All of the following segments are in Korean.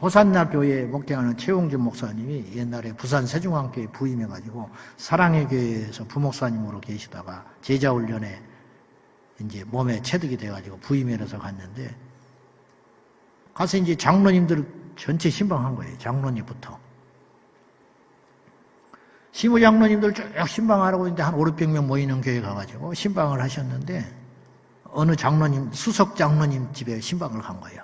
호산나 교회에 목회하는 최홍준 목사님이 옛날에 부산 세중앙교회 부임해가지고 사랑의 교회에서 부목사님으로 계시다가 제자훈련에 이제 몸에 체득이 돼가지고 부임해서 갔는데 가서 이제 장로님들 전체 신방한 거예요. 장로님부터. 시무 장로님들 쭉 신방하라고 했는데 한 5, 600명 모이는 교회 가가지고 신방을 하셨는데 어느 장로님, 수석 장로님 집에 신방을 간 거예요.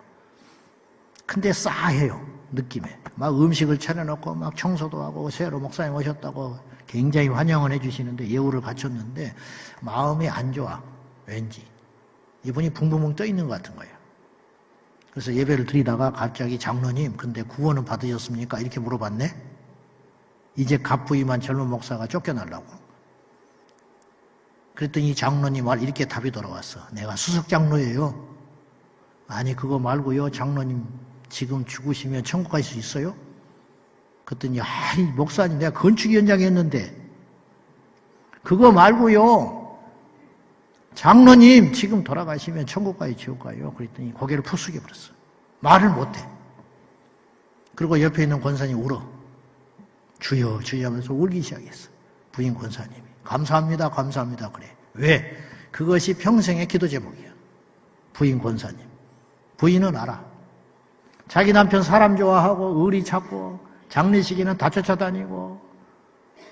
근데 싸해요. 느낌에. 막 음식을 차려놓고 막 청소도 하고 새로 목사님 오셨다고 굉장히 환영을 해주시는데 예우를 갖췄는데 마음이 안 좋아. 왠지. 이분이 붕붕붕 떠 있는 것 같은 거예요. 그래서 예배를 드리다가 갑자기 장로님, 근데 구원은 받으셨습니까? 이렇게 물어봤네? 이제 갑부임한 젊은 목사가 쫓겨나려고. 그랬더니 장로님 말 이렇게 답이 돌아왔어. 내가 수석 장로예요. 아니, 그거 말고요. 장로님 지금 죽으시면 천국 갈 수 있어요? 그랬더니, 아이, 목사님, 내가 건축위원장 했는데, 그거 말고요. 장로님, 지금 돌아가시면 천국 가요, 지옥 가요? 그랬더니 고개를 푹 숙여버렸어. 말을 못해. 그리고 옆에 있는 권사님 울어. 주여, 주여 하면서 울기 시작했어. 부인 권사님이. 감사합니다, 감사합니다. 그래. 왜? 그것이 평생의 기도 제목이야. 부인 권사님. 부인은 알아. 자기 남편 사람 좋아하고, 의리 찾고, 장례식에는 다 쫓아다니고,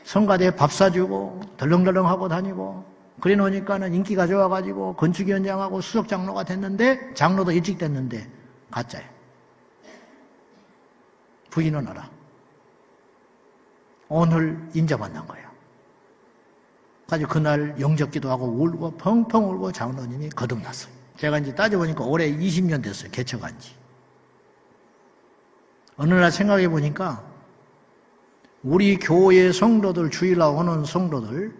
성가대에 밥 사주고, 덜렁덜렁 하고 다니고, 그래 놓으니까는 인기가 좋아가지고, 건축위원장하고 수석장로가 됐는데, 장로도 일찍 됐는데, 가짜야. 부인은 알아. 오늘 인정받는 거예요. 가지고 그날 영접기도 하고 울고 펑펑 울고 장로님이 거듭났어요. 제가 이제 따져보니까 올해 20년 됐어요. 개척한 지. 어느 날 생각해 보니까 우리 교회 성도들 주일날 오는 성도들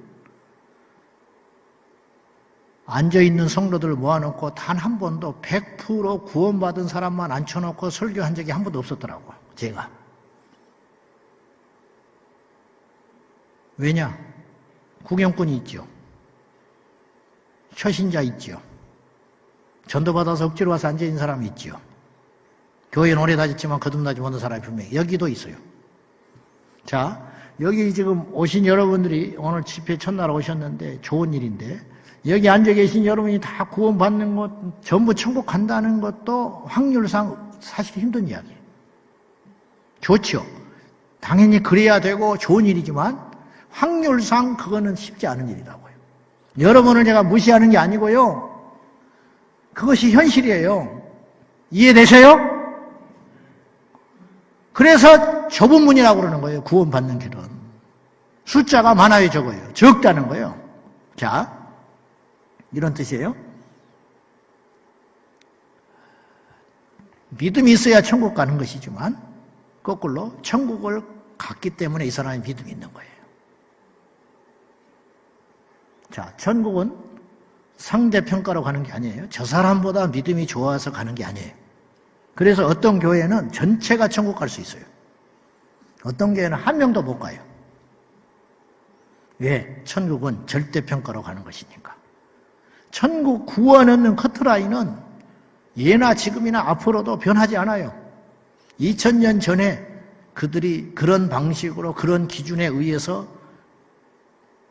앉아 있는 성도들을 모아놓고 단 한 번도 100% 구원받은 사람만 앉혀놓고 설교한 적이 한 번도 없었더라고 제가 왜냐? 구경꾼이 있죠. 초신자 있죠. 전도받아서 억지로 와서 앉아 있는 사람이 있죠. 교회는 오래 다녔지만 거듭나지 못한 사람이 분명히 여기도 있어요. 자, 여기 지금 오신 여러분들이 오늘 집회 첫날 오셨는데 좋은 일인데 여기 앉아 계신 여러분이 다 구원받는 것 전부 천국 간다는 것도 확률상 사실 힘든 이야기예요. 좋죠. 당연히 그래야 되고 좋은 일이지만 확률상 그거는 쉽지 않은 일이라고요. 여러분을 제가 무시하는 게 아니고요. 그것이 현실이에요. 이해되세요? 그래서 좁은 문이라고 그러는 거예요. 구원받는 길은. 숫자가 많아요, 적어요. 적다는 거예요. 자, 이런 뜻이에요. 믿음이 있어야 천국 가는 것이지만, 거꾸로 천국을 갔기 때문에 이 사람이 믿음이 있는 거예요. 자, 천국은 상대평가로 가는 게 아니에요. 저 사람보다 믿음이 좋아서 가는 게 아니에요. 그래서 어떤 교회는 전체가 천국 갈 수 있어요. 어떤 교회는 한 명도 못 가요. 왜? 천국은 절대평가로 가는 것이니까. 천국 구원 얻는 커트라인은 예나 지금이나 앞으로도 변하지 않아요. 2000년 전에 그들이 그런 방식으로 그런 기준에 의해서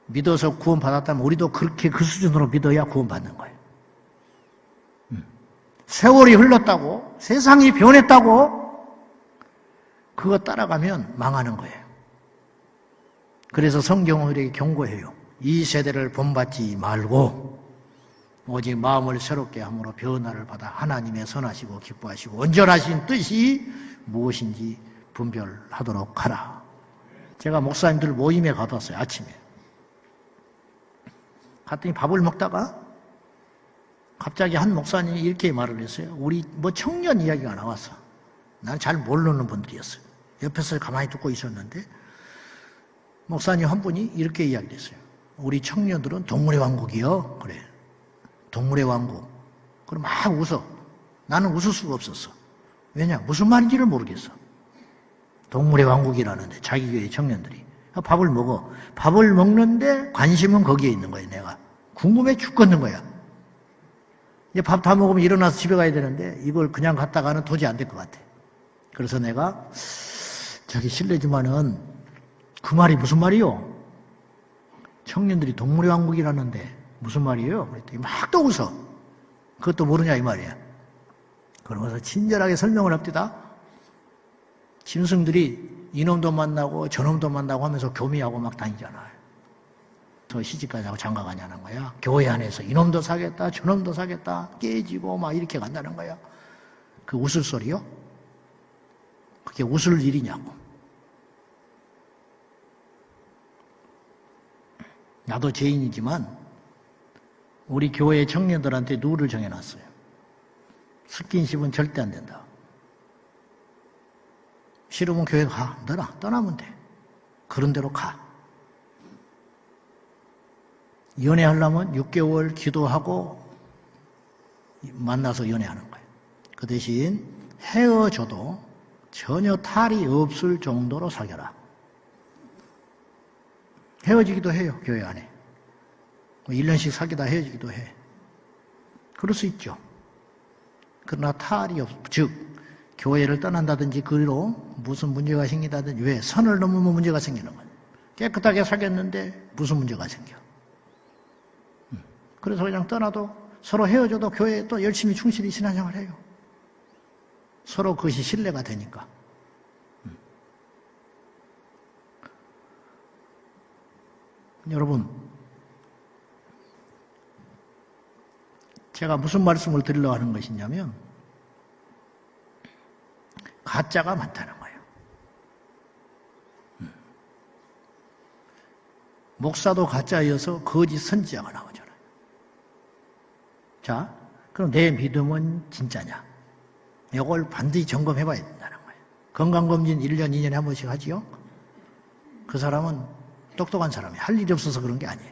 믿어서 구원받았다면 우리도 그렇게 그 수준으로 믿어야 구원받는 거예요. 음. 세월이 흘렀다고, 세상이 변했다고, 그거 따라가면 망하는 거예요. 그래서 성경은 우리에게 경고해요. 이 세대를 본받지 말고, 오직 마음을 새롭게 함으로 변화를 받아 하나님의 선하시고 기뻐하시고 온전하신 뜻이 무엇인지 분별하도록 하라. 제가 목사님들 모임에 가봤어요, 아침에. 갔더니 밥을 먹다가 갑자기 한 목사님이 이렇게 말을 했어요. 우리 뭐 청년 이야기가 나왔어. 난잘 모르는 분들이었어요. 옆에서 가만히 듣고 있었는데 목사님 한 분이 이렇게 이야기를 했어요. 우리 청년들은 동물의 왕국이요. 그래. 동물의 왕국. 그럼 막 웃어. 나는 웃을 수가 없었어. 왜냐? 무슨 말인지를 모르겠어. 동물의 왕국이라는데 자기 교회 청년들이. 밥을 먹어. 밥을 먹는데 관심은 거기에 있는 거예요, 내가. 궁금해 죽겠는 거야. 이제 밥 다 먹으면 일어나서 집에 가야 되는데 이걸 그냥 갔다가는 도저히 안 될 것 같아. 그래서 내가 저기 실례지만은 그 말이 무슨 말이요? 청년들이 동물의 왕국이라는데 무슨 말이에요? 그랬더니 막 또 웃어. 그것도 모르냐 이 말이야. 그러면서 친절하게 설명을 합니다. 짐승들이 이놈도 만나고 저놈도 만나고 하면서 교미하고 막 다니잖아요. 저 시집까지 하고 장가 가냐는 거야. 교회 안에서 이놈도 사겠다, 저놈도 사겠다, 깨지고 막 이렇게 간다는 거야. 그 웃을 소리요? 그게 웃을 일이냐고. 나도 죄인이지만 우리 교회 청년들한테 룰을 정해놨어요. 스킨십은 절대 안 된다. 싫으면 교회 가. 떠나. 떠나면 돼. 그런 대로 가. 연애하려면 6개월 기도하고 만나서 연애하는 거예요. 그 대신 헤어져도 전혀 탈이 없을 정도로 사겨라. 헤어지기도 해요, 교회 안에. 1년씩 뭐 사귀다 헤어지기도 해. 그럴 수 있죠. 그러나 탈이 없, 즉, 교회를 떠난다든지 그로 무슨 문제가 생기다든지 왜 선을 넘으면 문제가 생기는 거예요. 깨끗하게 사귀었는데 무슨 문제가 생겨. 음. 그래서 그냥 떠나도 서로 헤어져도 교회에 또 열심히 충실히 신앙생활 해요. 서로 그것이 신뢰가 되니까. 음. 여러분, 제가 무슨 말씀을 드리려고 하는 것이냐면, 가짜가 많다는 거예요. 음. 목사도 가짜여서 거짓 선지자가 나오잖아요. 자, 그럼 내 믿음은 진짜냐? 이걸 반드시 점검해 봐야 된다는 거예요. 건강검진 1년, 2년에 한 번씩 하지요? 그 사람은 똑똑한 사람이 할 일이 없어서 그런 게 아니에요.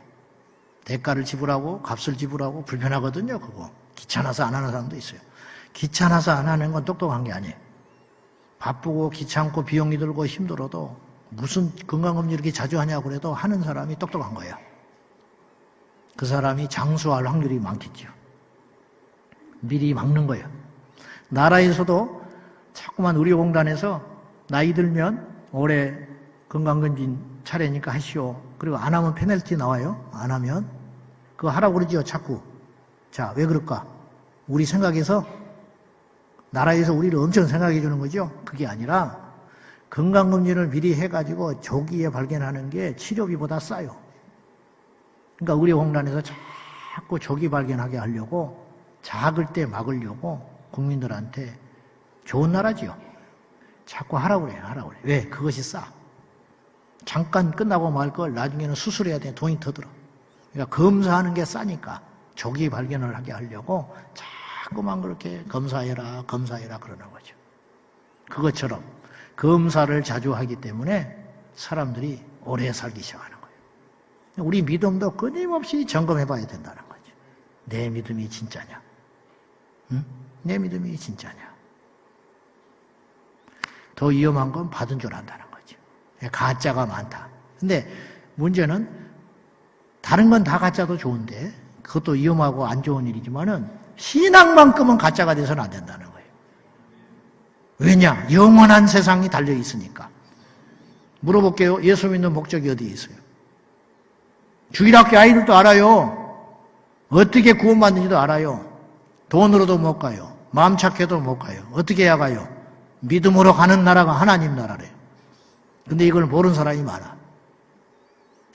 대가를 지불하고 값을 지불하고 불편하거든요, 그거. 귀찮아서 안 하는 사람도 있어요. 귀찮아서 안 하는 건 똑똑한 게 아니에요. 바쁘고 귀찮고 비용이 들고 힘들어도 무슨 건강검진 이렇게 자주 하냐고 그래도 하는 사람이 똑똑한 거야. 그 사람이 장수할 확률이 많겠죠. 미리 막는 거예요. 나라에서도 자꾸만 의료공단에서 나이 들면 올해 건강검진 차례니까 하시오. 그리고 안 하면 페널티 나와요. 안 하면. 그거 하라고 그러지요, 자꾸. 자, 왜 그럴까? 우리 생각에서 나라에서 우리를 엄청 생각해 주는 거죠. 그게 아니라 건강검진을 미리 해가지고 조기에 발견하는 게 치료비보다 싸요. 그러니까 의료공단에서 자꾸 조기 발견하게 하려고 작을 때 막으려고 국민들한테 좋은 나라지요. 자꾸 하라고 그래요. 하라고 그래요. 왜? 그것이 싸. 잠깐 끝나고 말 걸 나중에는 수술해야 돼. 돈이 더 들어. 그러니까 검사하는 게 싸니까 조기 발견을 하게 하려고 자꾸만 그렇게 검사해라, 검사해라 그러는 거죠. 그것처럼 검사를 자주 하기 때문에 사람들이 오래 살기 시작하는 거예요. 우리 믿음도 끊임없이 점검해 봐야 된다는 거죠. 내 믿음이 진짜냐? 응? 내 믿음이 진짜냐? 더 위험한 건 받은 줄 안다는 거죠. 가짜가 많다. 근데 문제는 다른 건 다 가짜도 좋은데 그것도 위험하고 안 좋은 일이지만은 신앙만큼은 가짜가 돼서는 안 된다는 거예요. 왜냐? 영원한 세상이 달려 있으니까. 물어볼게요. 예수 믿는 목적이 어디에 있어요? 주일학교 아이들도 알아요. 어떻게 구원받는지도 알아요. 돈으로도 못 가요. 마음 착해도 못 가요. 어떻게 해야 가요? 믿음으로 가는 나라가 하나님 나라래요. 근데 이걸 모르는 사람이 많아.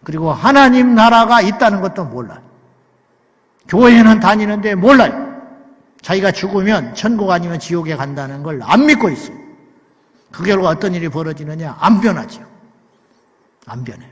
그리고 하나님 나라가 있다는 것도 몰라요. 교회는 다니는데 몰라요. 자기가 죽으면 천국 아니면 지옥에 간다는 걸 안 믿고 있어요. 그 결과 어떤 일이 벌어지느냐? 안 변하죠. 안 변해.